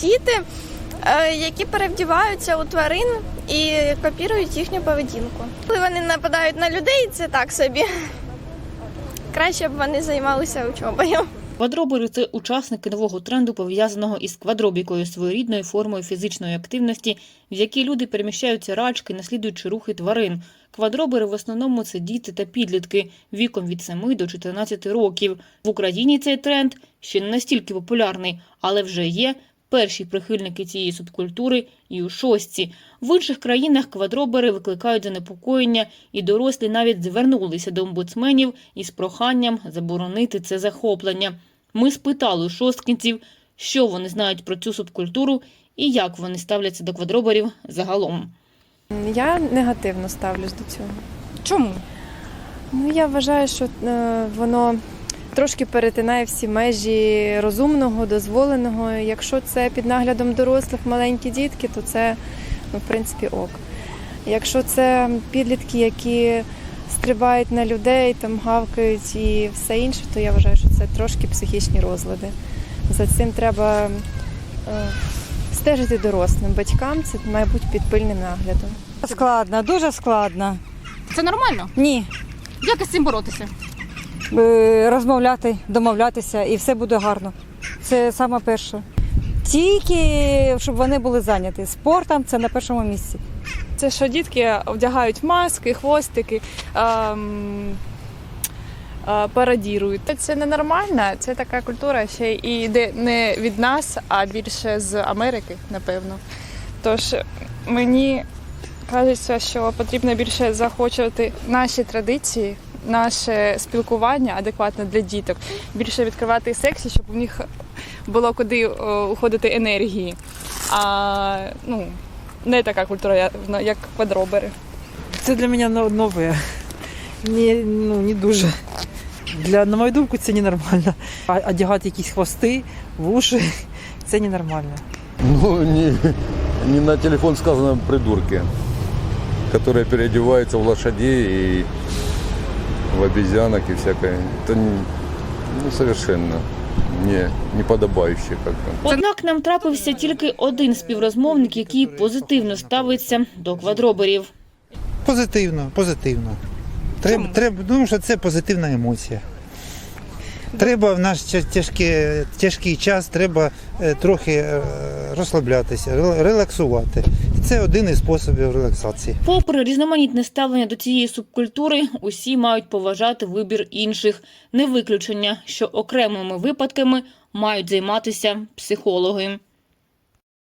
діти, е, які перевдіваються у тварин і копірують їхню поведінку. Коли вони нападають на людей, це так собі. Краще б вони займалися учобою. Квадробери це учасники нового тренду, пов'язаного із квадробікою, своєрідною формою фізичної активності, в якій люди переміщаються рачки, наслідуючи рухи тварин. Квадробери в основному це діти та підлітки віком від 7 до 14 років. В Україні цей тренд ще не настільки популярний, але вже є перші прихильники цієї субкультури і у шостці. В інших країнах квадробери викликають занепокоєння, і дорослі навіть звернулися до омбудсменів із проханням заборонити це захоплення. Ми спитали у шосткінців, що вони знають про цю субкультуру і як вони ставляться до квадроберів загалом. Я негативно ставлюсь до цього. Чому? Ну я вважаю, що е, воно трошки перетинає всі межі розумного, дозволеного. Якщо це під наглядом дорослих маленькі дітки, то це ну, в принципі ок. Якщо це підлітки, які стрибають на людей, там гавкають і все інше, то я вважаю, що це трошки психічні розлади. За цим треба е, стежити дорослим батькам. Це має бути під пильним наглядом. Складно, дуже складно. Це нормально? Ні. Як із цим боротися? Е, Розмовляти, домовлятися і все буде гарно. Це саме перше. Тільки щоб вони були зайняті спортом, це на першому місці. Це що дітки вдягають маски, хвостики, ем, е, парадірують. Це ненормально, це така культура ще і йде не від нас, а більше з Америки, напевно. Тож мені кажеться, що потрібно більше захочувати наші традиції, наше спілкування адекватне для діток, більше відкривати секції, щоб у них було куди е, уходити енергії. А ну, не така культура, я- як квадробери. Це для мене нове. Не, ну, не дуже. Для, на мою думку, це ненормально. А одягати якісь хвости, вуші це ненормально. Ну, не, не на телефон сказано придурки, которые переодеваются в лошадей и в обезьянок и всякое. Это не- ну, совершенно не, не подобающее как-то. Однак нам трапився тільки один співрозмовник, який позитивно ставиться до квадроберів. Позитивно, позитивно. Треба, треба, тому що це позитивна емоція. Треба в наш тяжкий, тяжкий час, треба е, трохи е, розслаблятися, релаксувати. Це один із способів релаксації. Попри різноманітне ставлення до цієї субкультури, усі мають поважати вибір інших. Не виключення, що окремими випадками мають займатися психологи.